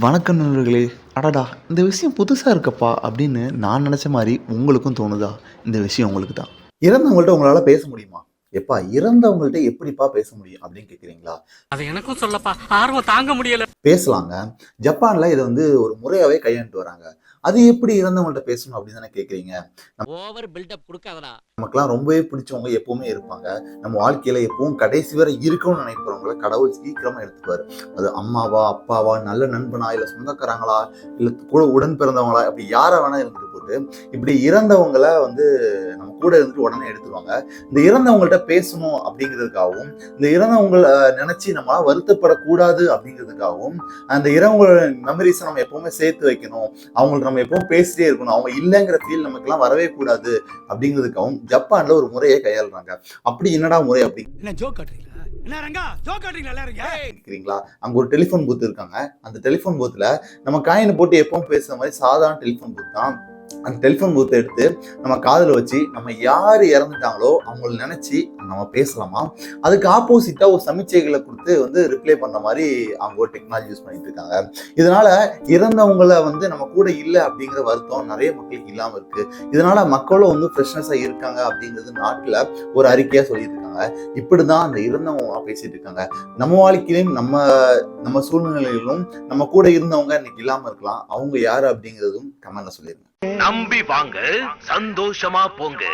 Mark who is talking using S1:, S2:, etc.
S1: வணக்கம் நண்பர்களே. அடடா இந்த விஷயம் புதுசாக இருக்கப்பா அப்படின்னு நான் நினச்ச மாதிரி உங்களுக்கும் தோணுதா? இந்த விஷயம் உங்களுக்கு தான் இறந்தவங்கள்ட்ட உங்களால் பேச முடியுமா? எப்பா இறந்தவங்கள்ட்ட எப்படிப்பா பேச முடியும் அப்படின்னு கேட்குறீங்களா
S2: அது எனக்கும் சொல்லப்பா. ஆர்வம் தாங்க முடியல.
S1: பேசலாங்க. ஜப்பானில் இதை வந்து ஒரு முறையாகவே கையாண்டு வராங்க. அது எப்படி இறந்தவங்கள்ட்ட பேசணும் அப்படின்னு தானே கேட்குறீங்க
S2: ஓவர் பில்டப் கொடுக்காதடா.
S1: நமக்கெல்லாம் ரொம்பவே பிடிச்சவங்க எப்பவுமே இருப்பாங்க. நம்ம வாழ்க்கையில எப்பவும் கடைசி வரை இருக்கணும்னு நினைக்கிறவங்கள கடவுள் சீக்கிரமா எடுத்துக்குவாரு அது அம்மாவா அப்பாவா நல்ல நண்பனா இல்ல சொந்தக்காரங்களா இல்ல கூட உடன் பிறந்தவங்களா இப்படி யாரை வேணா இருந்துட்டு போட்டு இப்படி இறந்தவங்கள வந்து நம்ம கூட இருந்துட்டு உடனே எடுத்துருவாங்க. இந்த இறந்தவங்கள்ட்ட பேசணும் அப்படிங்கிறதுக்காகவும் இந்த இறந்தவங்களை நினைச்சு நம்ம வருத்தப்படக்கூடாது அப்படிங்கிறதுக்காகவும் அந்த இறந்தவங்களோட மெமரிஸை நம்ம எப்பவுமே சேர்த்து வைக்கணும். அவங்களுக்கு நம்ம எப்பவும் பேசிட்டே இருக்கணும். அவங்க இல்லைங்கிற ஃபீல் நமக்கெல்லாம் வரவே கூடாது அப்படிங்கிறதுக்காகவும் ஜப்பான்ல ஒரு முறையை கையாளுறாங்க. அப்படி என்னடா முறை அப்படி அங்க ஒரு டெலிஃபோன் பூத் இருக்காங்க. அந்த டெலிஃபோன் பூத்துல நம்ம காயினை போட்டு எப்பவும் பேசுற மாதிரி சாதாரண டெலிஃபோன் பூத் தான். அந்த டெலிஃபோன் பூத்தை எடுத்து நம்ம காதில் வச்சு நம்ம யார் இறந்துட்டாங்களோ அவங்கள நினைச்சு நம்ம பேசலாமா? அதுக்கு ஆப்போசிட்டா ஒரு சமிச்சைகளை கொடுத்து வந்து ரிப்ளை பண்ணுற மாதிரி அவங்க ஒரு டெக்னாலஜி யூஸ் பண்ணிட்டு இருக்காங்க. இதனால இறந்தவங்கள வந்து நம்ம கூட இல்லை அப்படிங்கிற வருத்தம் நிறைய மக்களுக்கு இல்லாமல் இருக்கு. இதனால மக்களும் வந்து ஃப்ரெஷ்னஸாக இருக்காங்க அப்படிங்கிறது நாட்டில் ஒரு அறிக்கையாக சொல்லியிருக்காங்க இருக்காங்க. இப்படிதான் அந்த இருந்தவங்க பேசிட்டு இருக்காங்க. நம்ம வாழ்க்கையிலும் நம்ம நம்ம சூழ்நிலையிலும் நம்ம கூட இருந்தவங்க இன்னைக்கு இல்லாம இருக்கலாம். அவங்க யாரு அப்படிங்கிறதும் கமெண்ட்ல சொல்லிருங்க.
S3: நம்பி வாங்க சந்தோஷமா போங்க.